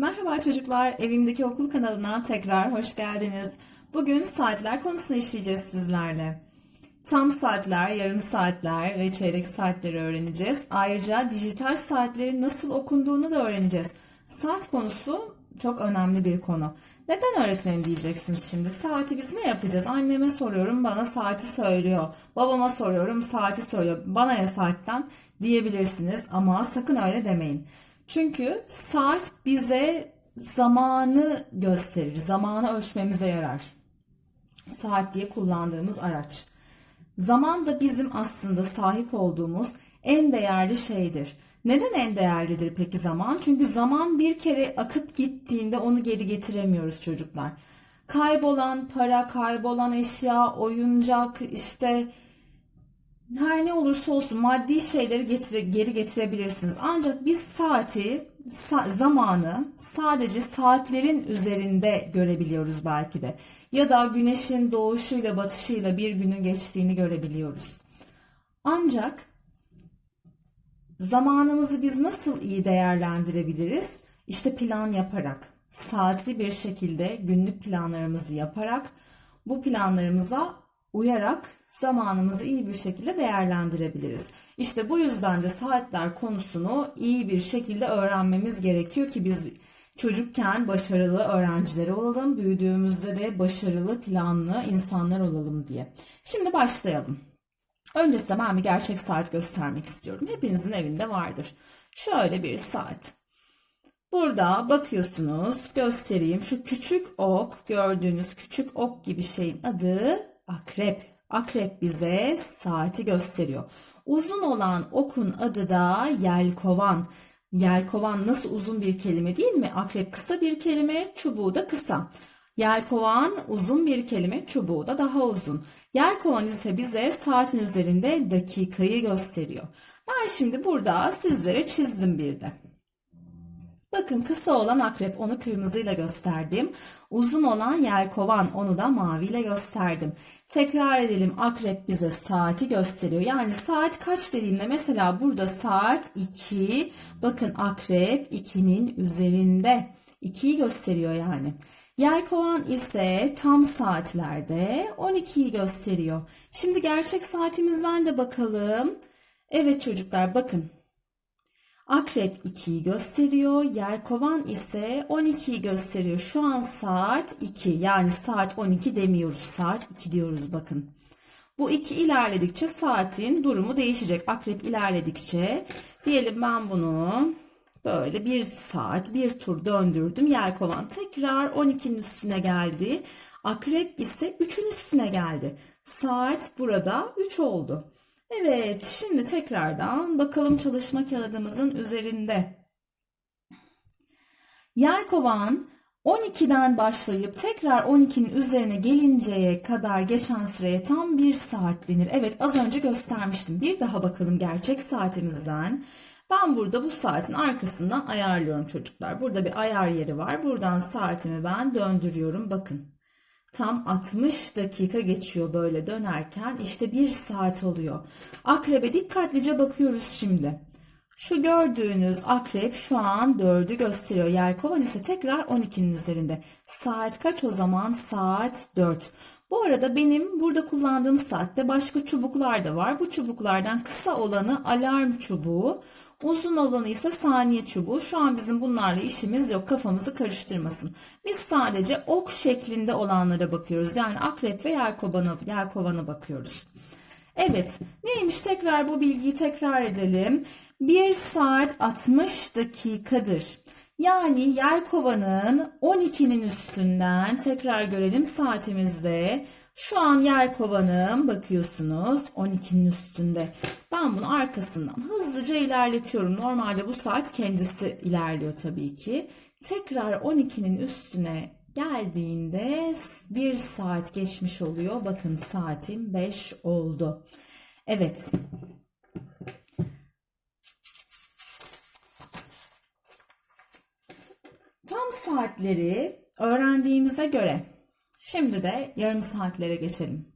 Merhaba çocuklar, Evimdeki Okul kanalına tekrar hoş geldiniz. Bugün saatler konusunu işleyeceğiz sizlerle. Tam saatler, yarım saatler ve çeyrek saatleri öğreneceğiz. Ayrıca dijital saatlerin nasıl okunduğunu da öğreneceğiz. Saat konusu çok önemli bir konu. Neden öğretmenim diyeceksiniz şimdi? Saati biz ne yapacağız? Anneme soruyorum bana saati söylüyor. Babama soruyorum saati söylüyor. Bana ne saatten diyebilirsiniz ama sakın öyle demeyin. Çünkü saat bize zamanı gösterir. Zamanı ölçmemize yarar. Saat diye kullandığımız araç. Zaman da bizim aslında sahip olduğumuz en değerli şeydir. Neden en değerlidir peki zaman? Çünkü zaman bir kere akıp gittiğinde onu geri getiremiyoruz çocuklar. Kaybolan para, kaybolan eşya, oyuncak, işte her ne olursa olsun maddi şeyleri getire, geri getirebilirsiniz. Ancak biz saati, sa- zamanı sadece saatlerin üzerinde görebiliyoruz belki de. Ya da güneşin doğuşuyla batışıyla bir günün geçtiğini görebiliyoruz. Ancak zamanımızı biz nasıl iyi değerlendirebiliriz? İşte plan yaparak, saatli bir şekilde günlük planlarımızı yaparak, bu planlarımıza uyarak zamanımızı iyi bir şekilde değerlendirebiliriz. İşte bu yüzden de saatler konusunu iyi bir şekilde öğrenmemiz gerekiyor ki biz çocukken başarılı öğrencileri olalım, büyüdüğümüzde de başarılı, planlı insanlar olalım diye. Şimdi başlayalım. Öncesinde ben bir gerçek saat göstermek istiyorum. Hepinizin evinde vardır. Şöyle bir saat. Burada bakıyorsunuz, göstereyim. Şu küçük ok, gördüğünüz küçük ok gibi şeyin adı akrep. Akrep bize saati gösteriyor. Uzun olan okun adı da yelkovan. Yelkovan nasıl uzun bir kelime değil mi? Akrep kısa bir kelime, çubuğu da kısa. Yelkovan uzun bir kelime, çubuğu da daha uzun. Yelkovan ise bize saatin üzerinde dakikayı gösteriyor. Ben şimdi burada sizlere çizdim bir de. Bakın kısa olan akrep onu kırmızıyla gösterdim. Uzun olan yelkovan onu da maviyle gösterdim. Tekrar edelim akrep bize saati gösteriyor. Yani saat kaç dediğimde mesela burada saat 2. Bakın akrep 2'nin üzerinde. 2'yi gösteriyor yani. Yelkovan ise tam saatlerde 12'yi gösteriyor. Şimdi gerçek saatimizden de bakalım. Evet çocuklar bakın. Akrep 2'yi gösteriyor. Yelkovan ise 12'yi gösteriyor. Şu an saat 2. Yani saat 12 demiyoruz. Saat 2 diyoruz bakın. Bu 2 ilerledikçe saatin durumu değişecek. Akrep ilerledikçe diyelim ben bunu böyle bir saat bir tur döndürdüm. Yelkovan tekrar 12'nin üstüne geldi. Akrep ise 3'ün üstüne geldi. Saat burada 3 oldu. Evet, şimdi tekrardan bakalım çalışma kağıdımızın üzerinde. Yelkovan 12'den başlayıp tekrar 12'nin üzerine gelinceye kadar geçen süreye tam bir saat denir. Evet, az önce göstermiştim. Bir daha bakalım gerçek saatimizden. Ben burada bu saatin arkasından ayarlıyorum çocuklar. Burada bir ayar yeri var. Buradan saatimi ben döndürüyorum. Bakın. Tam 60 dakika geçiyor böyle dönerken işte bir saat oluyor. Akrebe dikkatlice bakıyoruz şimdi. Şu gördüğünüz akrep şu an 4'ü gösteriyor. Yelkovan ise tekrar 12'nin üzerinde. Saat kaç o zaman? Saat 4. Bu arada benim burada kullandığım saatte başka çubuklar da var. Bu çubuklardan kısa olanı alarm çubuğu, uzun olanı ise saniye çubuğu. Şu an bizim bunlarla işimiz yok. Kafamızı karıştırmasın. Biz sadece ok şeklinde olanlara bakıyoruz. Yani akrep ve yelkovana, yelkovana bakıyoruz. Evet, neymiş tekrar bu bilgiyi tekrar edelim. 1 saat 60 dakikadır. Yani yelkovanın 12'nin üstünden tekrar görelim saatimizde. Şu an yelkovanım bakıyorsunuz 12'nin üstünde. Ben bunu arkasından hızlıca ilerletiyorum. Normalde bu saat kendisi ilerliyor tabii ki. Tekrar 12'nin üstüne geldiğinde 1 saat geçmiş oluyor. Bakın saatim 5 oldu. Evet. Tam saatleri öğrendiğimize göre şimdi de yarım saatlere geçelim.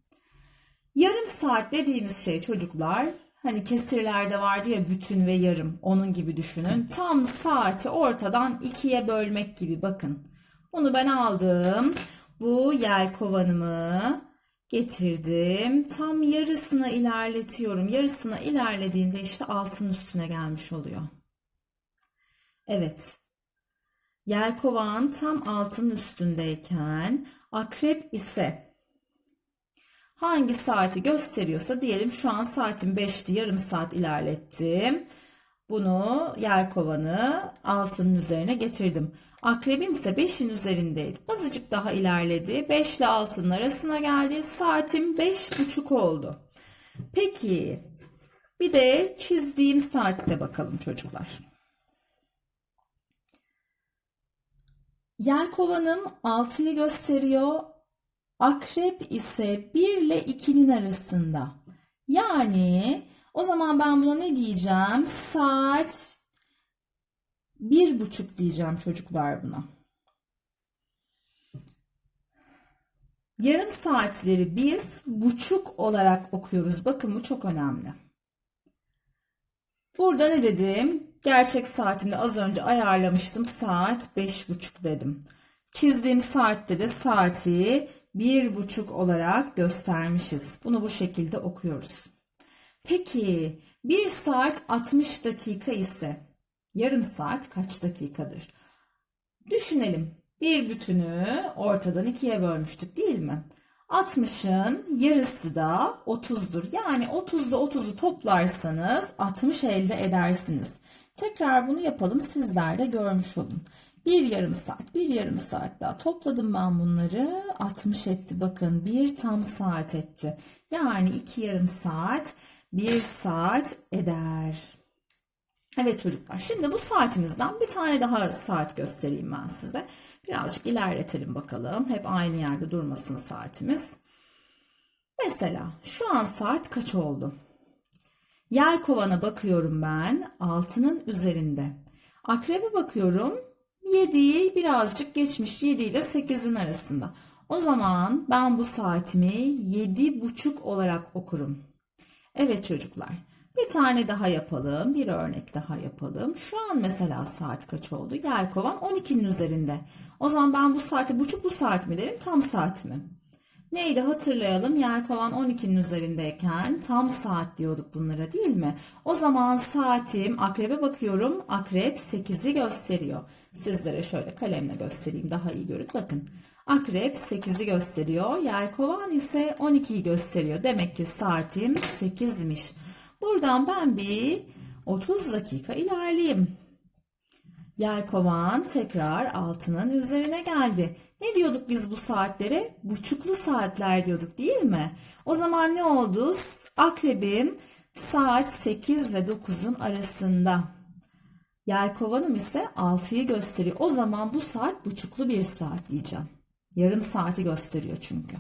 Yarım saat dediğimiz şey çocuklar Hani kesirlerde vardı ya bütün ve yarım. Onun gibi düşünün. Tam saati ortadan ikiye bölmek gibi bakın. Bunu ben aldım. Bu yelkovanımı getirdim. Tam yarısına ilerletiyorum. Yarısına ilerlediğinde işte altın üstüne gelmiş oluyor. Evet. Yelkovan tam altın üstündeyken akrep ise hangi saati gösteriyorsa diyelim şu an saatim 5'ti yarım saat ilerlettim. Bunu yelkovanı altının üzerine getirdim. Akrebim ise 5'in üzerindeydi. Azıcık daha ilerledi. 5 ile altının arasına geldi. Saatim 5.30 oldu. Peki bir de çizdiğim saatte bakalım çocuklar. Yelkovanım 6'yı gösteriyor. Akrep ise 1 ile 2'nin arasında. Yani o zaman ben buna ne diyeceğim? Saat bir buçuk diyeceğim çocuklar buna. Yarım saatleri biz buçuk olarak okuyoruz. Bakın bu çok önemli. Burada ne dedim? Gerçek saatimde az önce ayarlamıştım. Saat beş buçuk dedim. Çizdiğim saatte de saati bir buçuk olarak göstermişiz. Bunu bu şekilde okuyoruz. Peki bir saat 60 dakika ise yarım saat kaç dakikadır? Düşünelim. Bir bütünü ortadan ikiye bölmüştük değil mi? 60'ın yarısı da 30'dur. Yani 30'da 30'u toplarsanız 60 elde edersiniz. Tekrar bunu yapalım sizler de görmüş olun. Bir yarım saat, bir yarım saat daha topladım ben bunları. 60 etti bakın. Bir tam saat etti. Yani iki yarım saat, bir saat eder. Evet çocuklar şimdi bu saatimizden bir tane daha saat göstereyim ben size. Birazcık ilerletelim bakalım. Hep aynı yerde durmasın saatimiz. Mesela şu an saat kaç oldu? Yelkovana bakıyorum ben altının üzerinde. Akrebe bakıyorum 7'yi birazcık geçmiş 7 ile 8'in arasında. O zaman ben bu saatimi 7.30 olarak okurum. Evet çocuklar. Bir tane daha yapalım. Bir örnek daha yapalım. Şu an mesela saat kaç oldu? Yelkovan 12'nin üzerinde. O zaman ben bu saati buçuk bu saat mi derim? Tam saat mi? Neydi hatırlayalım. Yelkovan 12'nin üzerindeyken tam saat diyorduk bunlara değil mi? O zaman saatim akrebe bakıyorum. Akrep 8'i gösteriyor. Sizlere şöyle kalemle göstereyim daha iyi görün. Bakın. Akrep 8'i gösteriyor. Yelkovan ise 12'yi gösteriyor. Demek ki saatim 8'miş. Buradan ben bir 30 dakika ilerleyeyim. Yelkovan tekrar altının üzerine geldi. Ne diyorduk biz bu saatlere? Buçuklu saatler diyorduk değil mi? O zaman ne oldu? Akrebim saat 8 ile 9'un arasında. Yelkovanım ise 6'yı gösteriyor. O zaman bu saat buçuklu bir saat diyeceğim. Yarım saati gösteriyor çünkü.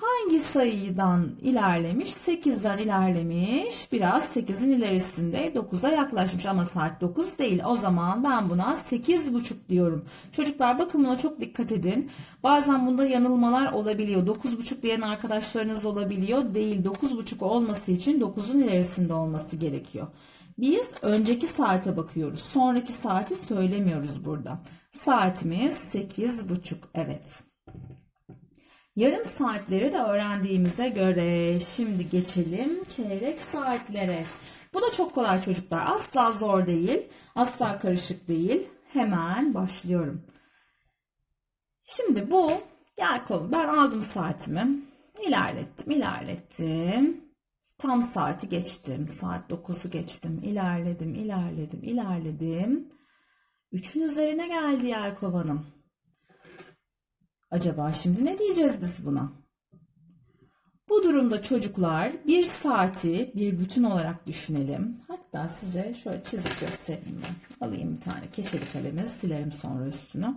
Hangi sayıdan ilerlemiş? 8'den ilerlemiş. Biraz 8'in ilerisinde 9'a yaklaşmış ama saat 9 değil. O zaman ben buna 8,5 diyorum. Çocuklar bakın buna çok dikkat edin. Bazen bunda yanılmalar olabiliyor. 9,5 diyen arkadaşlarınız olabiliyor. Değil 9,5 olması için 9'un ilerisinde olması gerekiyor. Biz önceki saate bakıyoruz. Sonraki saati söylemiyoruz burada. Saatimiz 8,5. Evet. Yarım saatleri de öğrendiğimize göre şimdi geçelim çeyrek saatlere. Bu da çok kolay çocuklar. Asla zor değil. Asla karışık değil. Hemen başlıyorum. Şimdi bu gel kolu. Ben aldım saatimi. İlerlettim, ilerlettim. Tam saati geçtim. Saat 9'u geçtim. İlerledim, ilerledim, ilerledim. Üçün üzerine geldi yelkovanım. Acaba şimdi ne diyeceğiz biz buna? Bu durumda çocuklar bir saati bir bütün olarak düşünelim. Hatta size şöyle çizip göstereyim ben. Alayım bir tane keçeli kalemi silerim sonra üstünü.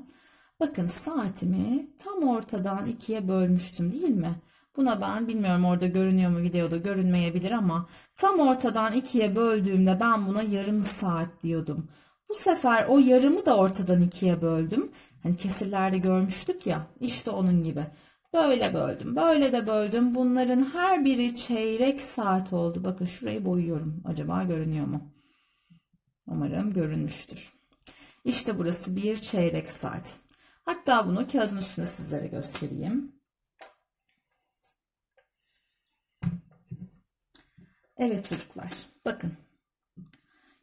Bakın saatimi tam ortadan ikiye bölmüştüm değil mi? Buna ben bilmiyorum orada görünüyor mu videoda görünmeyebilir ama tam ortadan ikiye böldüğümde ben buna yarım saat diyordum. Bu sefer o yarımı da ortadan ikiye böldüm. Hani kesirlerde görmüştük ya işte onun gibi. Böyle böldüm. Böyle de böldüm. Bunların her biri çeyrek saat oldu. Bakın şurayı boyuyorum. Acaba görünüyor mu? Umarım görünmüştür. İşte burası bir çeyrek saat. Hatta bunu kağıdın üstünde sizlere göstereyim. Evet çocuklar. Bakın.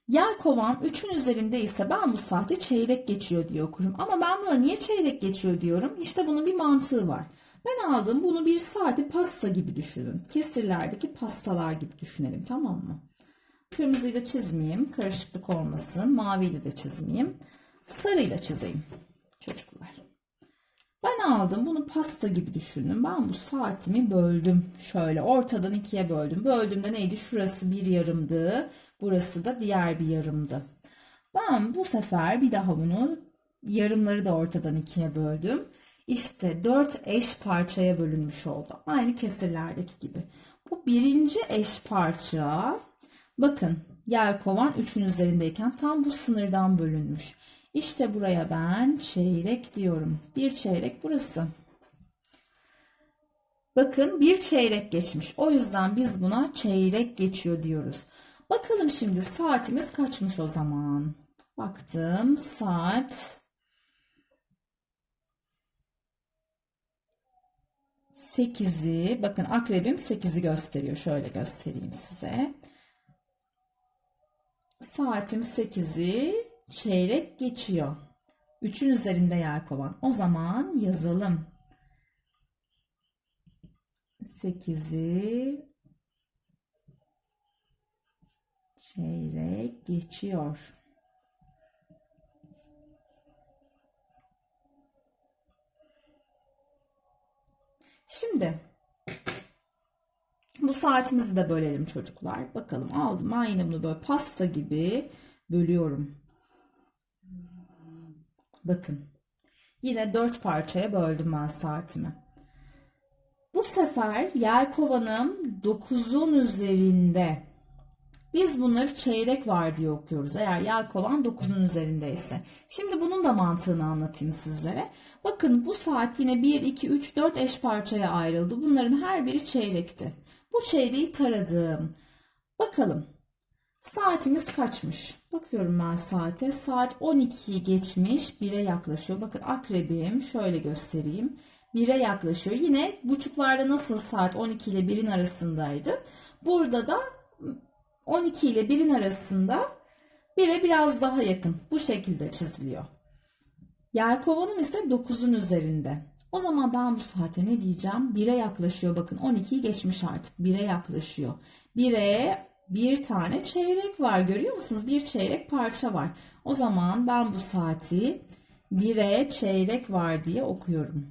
Yel kovan 3'ün üzerinde ise ben bu saati çeyrek geçiyor diye okurum. Ama ben buna niye çeyrek geçiyor diyorum? İşte bunun bir mantığı var. Ben aldım bunu bir saati pasta gibi düşünün. Kesirlerdeki pastalar gibi düşünelim tamam mı? Kırmızıyı da çizmeyeyim. Karışıklık olmasın. Maviyle de çizmeyeyim. Sarıyla çizeyim çocuklar. Ben aldım bunu pasta gibi düşünün. Ben bu saatimi böldüm. Şöyle ortadan ikiye böldüm. Böldüğümde neydi? Şurası bir yarımdı. Burası da diğer bir yarımdı. Ben bu sefer bir daha bunu yarımları da ortadan ikiye böldüm. İşte dört eş parçaya bölünmüş oldu. Aynı kesirlerdeki gibi. Bu birinci eş parça bakın yelkovan 3'ün üzerindeyken tam bu sınırdan bölünmüş. İşte buraya ben çeyrek diyorum. Bir çeyrek burası. Bakın bir çeyrek geçmiş. O yüzden biz buna çeyrek geçiyor diyoruz. Bakalım şimdi saatimiz kaçmış o zaman. Baktım saat 8'i bakın akrebim 8'i gösteriyor. Şöyle göstereyim size. Saatim 8'i çeyrek geçiyor. 3'ün üzerinde yelkovan. O zaman yazalım. 8'i çeyrek geçiyor. Şimdi bu saatimizi de bölelim çocuklar. Bakalım aldım aynı bunu böyle pasta gibi bölüyorum. Bakın. Yine dört parçaya böldüm ben saatimi. Bu sefer yelkovanım 9'un üzerinde. Biz bunları çeyrek var diye okuyoruz. Eğer yelkovan 9'un üzerindeyse. Şimdi bunun da mantığını anlatayım sizlere. Bakın bu saat yine 1, 2, 3, 4 eş parçaya ayrıldı. Bunların her biri çeyrekti. Bu çeyreği taradım. Bakalım Saatimiz kaçmış? Bakıyorum ben saate. Saat 12'yi geçmiş. 1'e yaklaşıyor. Bakın akrebim şöyle göstereyim. 1'e yaklaşıyor. Yine buçuklarda nasıl saat 12 ile 1'in arasındaydı. Burada da 12 ile 1'in arasında 1'e biraz daha yakın. Bu şekilde çiziliyor. Yelkovanım ise 9'un üzerinde. O zaman ben bu saate ne diyeceğim? 1'e yaklaşıyor. Bakın 12'yi geçmiş artık. 1'e yaklaşıyor. 1'e bir tane çeyrek var. Görüyor musunuz? Bir çeyrek parça var. O zaman ben bu saati 1'e çeyrek var diye okuyorum.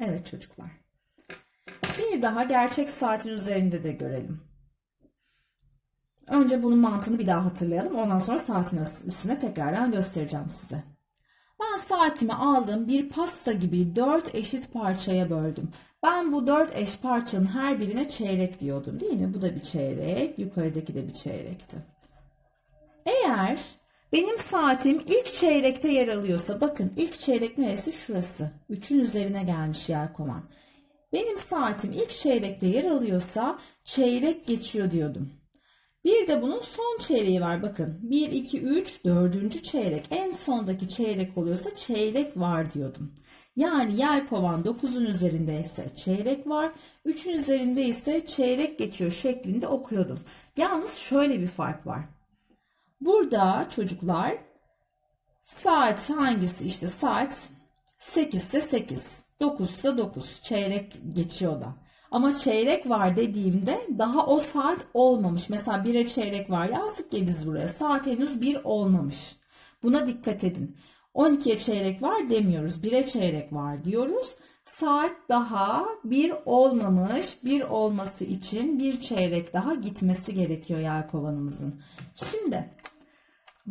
Evet çocuklar. Bir daha gerçek saatin üzerinde de görelim. Önce bunun mantığını bir daha hatırlayalım. Ondan sonra saatin üstüne tekrardan göstereceğim size. Ben saatimi aldım bir pasta gibi dört eşit parçaya böldüm. Ben bu dört eş parçanın her birine çeyrek diyordum değil mi? Bu da bir çeyrek, yukarıdaki de bir çeyrekti. Eğer benim saatim ilk çeyrekte yer alıyorsa bakın ilk çeyrek neresi? Şurası. Üçün üzerine gelmiş yelkovan. Benim saatim ilk çeyrekte yer alıyorsa çeyrek geçiyor diyordum. Bir de bunun son çeyreği var bakın. 1, 2, 3, dördüncü çeyrek. En sondaki çeyrek oluyorsa çeyrek var diyordum. Yani yelkovan 9'un üzerinde ise çeyrek var. 3'ün üzerinde ise çeyrek geçiyor şeklinde okuyordum. Yalnız şöyle bir fark var. Burada çocuklar saat hangisi işte saat 8 ise 8, 9 ise 9 çeyrek geçiyor da. Ama çeyrek var dediğimde daha o saat olmamış. Mesela 1'e çeyrek var yazdık ya biz buraya. Saat henüz 1 olmamış. Buna dikkat edin. 12'ye çeyrek var demiyoruz. 1'e çeyrek var diyoruz. Saat daha 1 olmamış. 1 olması için bir çeyrek daha gitmesi gerekiyor yelkovanımızın. Şimdi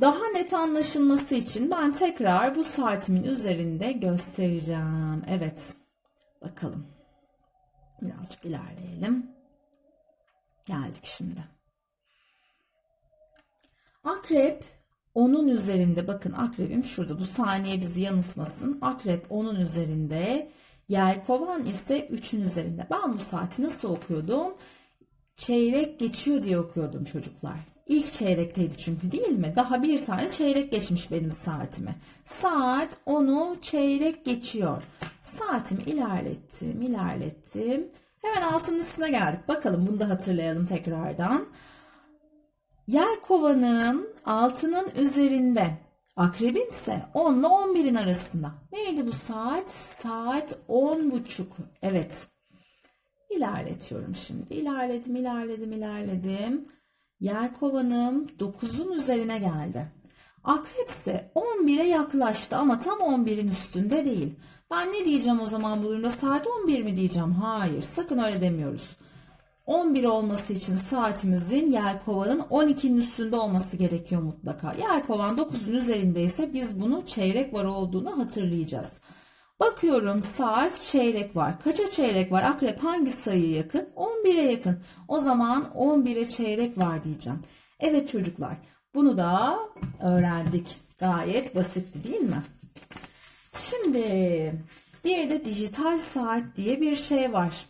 daha net anlaşılması için ben tekrar bu saatimin üzerinde göstereceğim. Evet. Bakalım. Birazcık ilerleyelim. Geldik şimdi. Akrep onun üzerinde bakın akrebim şurada bu saniye bizi yanıltmasın. Akrep onun üzerinde yelkovan ise 3'ün üzerinde. Ben bu saati nasıl okuyordum? Çeyrek geçiyor diye okuyordum çocuklar. İlk çeyrekteydi çünkü değil mi? Daha bir tane çeyrek geçmiş benim saatime. Saat onu çeyrek geçiyor. Saatimi ilerlettim, ilerlettim. Hemen altının üstüne geldik. Bakalım bunu da hatırlayalım tekrardan. Yel kovanın altının üzerinde. Akrebimse 10 ile 11'in arasında. Neydi bu saat? Saat 10 buçuk. Evet. İlerletiyorum şimdi. İlerledim, ilerledim, ilerledim. Yelkovanım 9'un üzerine geldi. Akrep ise 11'e yaklaştı ama tam 11'in üstünde değil. Ben ne diyeceğim o zaman bu durumda? Saat 11 mi diyeceğim? Hayır, sakın öyle demiyoruz. 11 olması için saatimizin yelkovanın 12'nin üstünde olması gerekiyor mutlaka. Yelkovan 9'un üzerindeyse biz bunu çeyrek var olduğunu hatırlayacağız. Bakıyorum saat çeyrek var. Kaça çeyrek var? Akrep hangi sayıya yakın? 11'e yakın. O zaman 11'e çeyrek var diyeceğim. Evet çocuklar bunu da öğrendik. Gayet basitti değil mi? Şimdi bir de dijital saat diye bir şey var.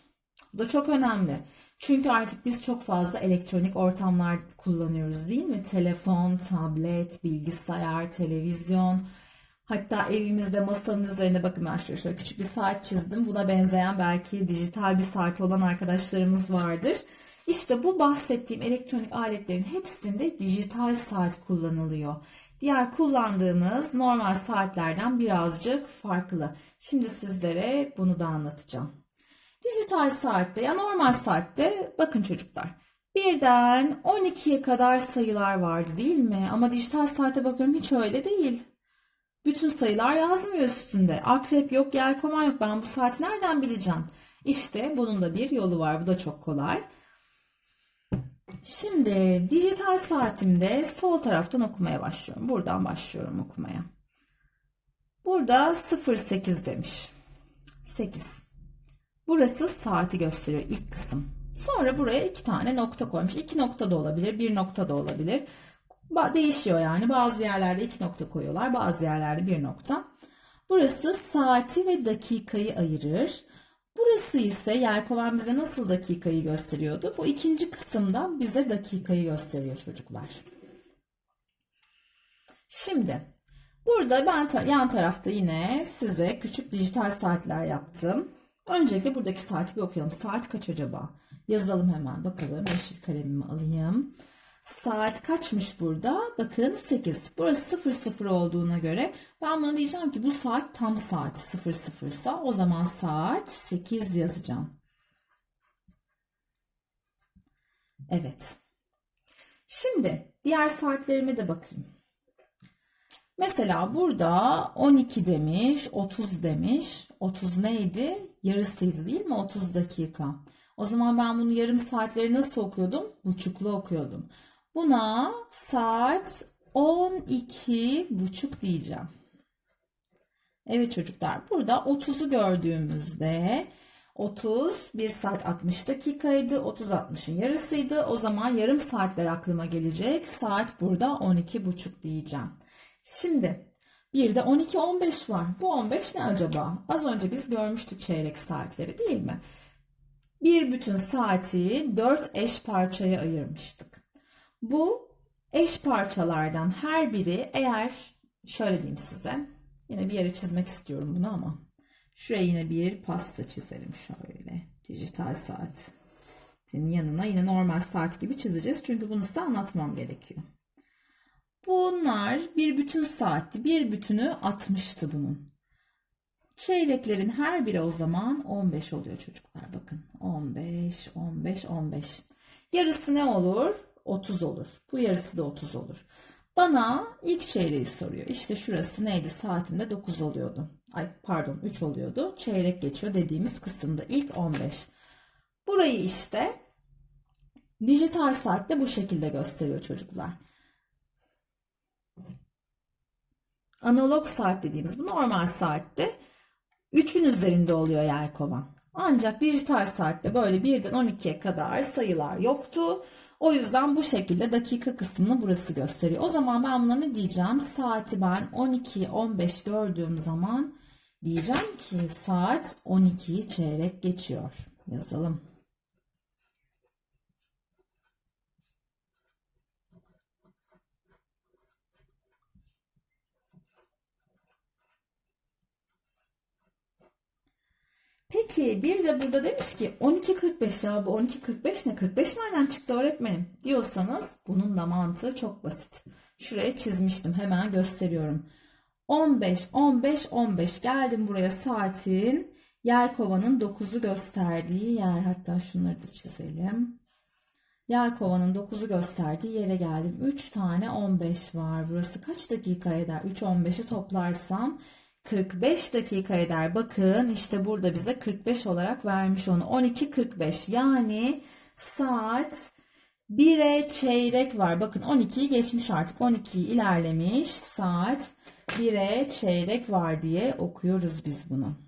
Bu da çok önemli. Çünkü artık biz çok fazla elektronik ortamlar kullanıyoruz değil mi? Telefon, tablet, bilgisayar, televizyon. Hatta evimizde masanın üzerine bakın ben şöyle, şöyle küçük bir saat çizdim. Buna benzeyen belki dijital bir saat olan arkadaşlarımız vardır. İşte bu bahsettiğim elektronik aletlerin hepsinde dijital saat kullanılıyor. Diğer kullandığımız normal saatlerden birazcık farklı. Şimdi sizlere bunu da anlatacağım. Dijital saatte ya normal saatte bakın çocuklar. Birden 12'ye kadar sayılar vardı değil mi? Ama dijital saate bakıyorum hiç öyle değil. Bütün sayılar yazmıyor üstünde. Akrep yok, yelkovan yok. Ben bu saati nereden bileceğim? İşte bunun da bir yolu var. Bu da çok kolay. Şimdi dijital saatimde sol taraftan okumaya başlıyorum. Buradan başlıyorum okumaya. Burada 08 demiş. 8. Burası saati gösteriyor ilk kısım. Sonra buraya iki tane nokta koymuş. İki nokta da olabilir, bir nokta da olabilir. Değişiyor yani. Bazı yerlerde iki nokta koyuyorlar, bazı yerlerde bir nokta. Burası saati ve dakikayı ayırır. Burası ise yelkovan bize nasıl dakikayı gösteriyordu? Bu ikinci kısımda bize dakikayı gösteriyor çocuklar. Şimdi burada ben ta yan tarafta yine size küçük dijital saatler yaptım. Öncelikle buradaki saati bir okuyalım. Saat kaç acaba? Yazalım hemen bakalım. Yeşil kalemimi alayım. Saat kaçmış burada? Bakın 8. Burası 00 olduğuna göre ben bunu diyeceğim ki bu saat tam saat 00 ise o zaman saat 8 yazacağım. Evet. Şimdi diğer saatlerime de bakayım. Mesela burada 12 demiş, 30 demiş. 30 neydi? Yarısıydı değil mi? 30 dakika. O zaman ben bunu yarım saatleri nasıl okuyordum? Buçuklu okuyordum. Buna saat 12 buçuk diyeceğim. Evet çocuklar burada 30'u gördüğümüzde 30 1 saat 60 dakikaydı. 30 60'ın yarısıydı. O zaman yarım saatler aklıma gelecek. Saat burada 12 buçuk diyeceğim. Şimdi bir de 12 15 var. Bu 15 ne acaba? Az önce biz görmüştük çeyrek saatleri değil mi? Bir bütün saati 4 eş parçaya ayırmıştık. Bu eş parçalardan her biri eğer şöyle diyeyim size. Yine bir yere çizmek istiyorum bunu ama. Şuraya yine bir pasta çizelim şöyle. Dijital saat. Yanına yine normal saat gibi çizeceğiz. Çünkü bunu size anlatmam gerekiyor. Bunlar bir bütün saatti. Bir bütünü 60'tı bunun. Çeyreklerin her biri o zaman 15 oluyor çocuklar. Bakın 15, 15, 15. Yarısı ne olur? 30 olur. Bu yarısı da 30 olur. Bana ilk çeyreği soruyor. İşte şurası neydi? Saatimde 9 oluyordu. Ay pardon 3 oluyordu. Çeyrek geçiyor dediğimiz kısımda ilk 15. Burayı işte dijital saatte bu şekilde gösteriyor çocuklar. Analog saat dediğimiz bu normal saatte 3'ün üzerinde oluyor yelkovan. Ancak dijital saatte böyle birden 12'ye kadar sayılar yoktu. O yüzden bu şekilde dakika kısmını burası gösteriyor. O zaman ben buna ne diyeceğim? Saati ben 12-15 gördüğüm zaman diyeceğim ki saat 12'yi çeyrek geçiyor. Yazalım. Peki bir de burada demiş ki 12.45 ya bu 12.45 ne? 45 nereden çıktı öğretmenim diyorsanız bunun da mantığı çok basit. Şuraya çizmiştim hemen gösteriyorum. 15, 15, 15 geldim buraya saatin yelkovanın 9'u gösterdiği yer. Hatta şunları da çizelim. Yelkovanın 9'u gösterdiği yere geldim. 3 tane 15 var. Burası kaç dakika eder? 3 15'i toplarsam 45 dakika eder. Bakın işte burada bize 45 olarak vermiş onu. 12.45 yani saat 1'e çeyrek var. Bakın 12'yi geçmiş artık. 12'yi ilerlemiş. Saat 1'e çeyrek var diye okuyoruz biz bunu.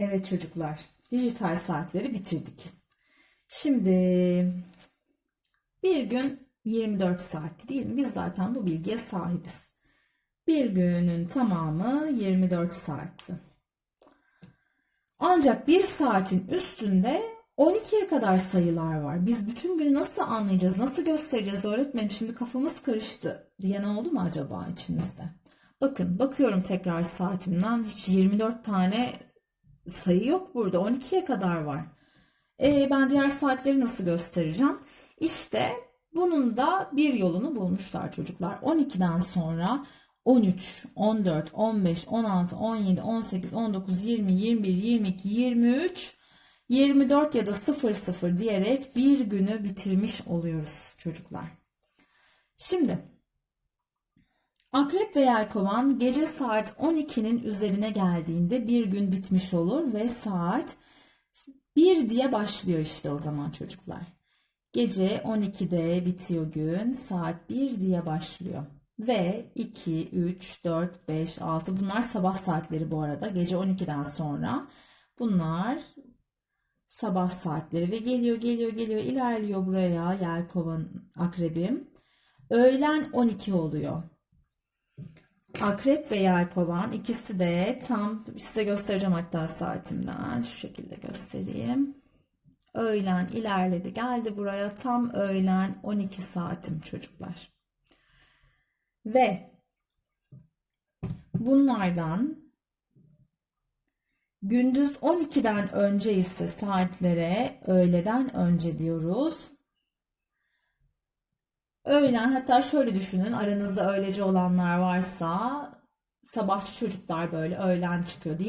Evet çocuklar, dijital saatleri bitirdik. Şimdi bir gün 24 saatti değil mi? Biz zaten bu bilgiye sahibiz. Bir günün tamamı 24 saatti. Ancak bir saatin üstünde 12'ye kadar sayılar var. Biz bütün günü nasıl anlayacağız, nasıl göstereceğiz öğretmenim? Şimdi kafamız karıştı diyen oldu mu acaba içinizde? Bakın bakıyorum tekrar saatimden hiç 24 tane sayı yok burada. 12'ye kadar var. E, ben diğer saatleri nasıl göstereceğim? İşte bunun da bir yolunu bulmuşlar çocuklar. 12'den sonra 13, 14, 15, 16, 17, 18, 19, 20, 21, 22, 23, 24 ya da 00 diyerek bir günü bitirmiş oluyoruz çocuklar. Şimdi Akrep ve Yelkovan gece saat 12'nin üzerine geldiğinde bir gün bitmiş olur ve saat 1 diye başlıyor işte o zaman çocuklar. Gece 12'de bitiyor gün, saat 1 diye başlıyor. Ve 2, 3, 4, 5, 6 bunlar sabah saatleri bu arada. Gece 12'den sonra bunlar sabah saatleri ve geliyor geliyor geliyor ilerliyor buraya yelkovan akrebim. Öğlen 12 oluyor. Akrep ve yelkovan ikisi de tam size göstereceğim hatta saatimden şu şekilde göstereyim. Öğlen ilerledi geldi buraya tam öğlen 12 saatim çocuklar. Ve bunlardan gündüz 12'den önce ise saatlere öğleden önce diyoruz. Öğlen hatta şöyle düşünün aranızda öğleci olanlar varsa sabahçı çocuklar böyle öğlen çıkıyor değil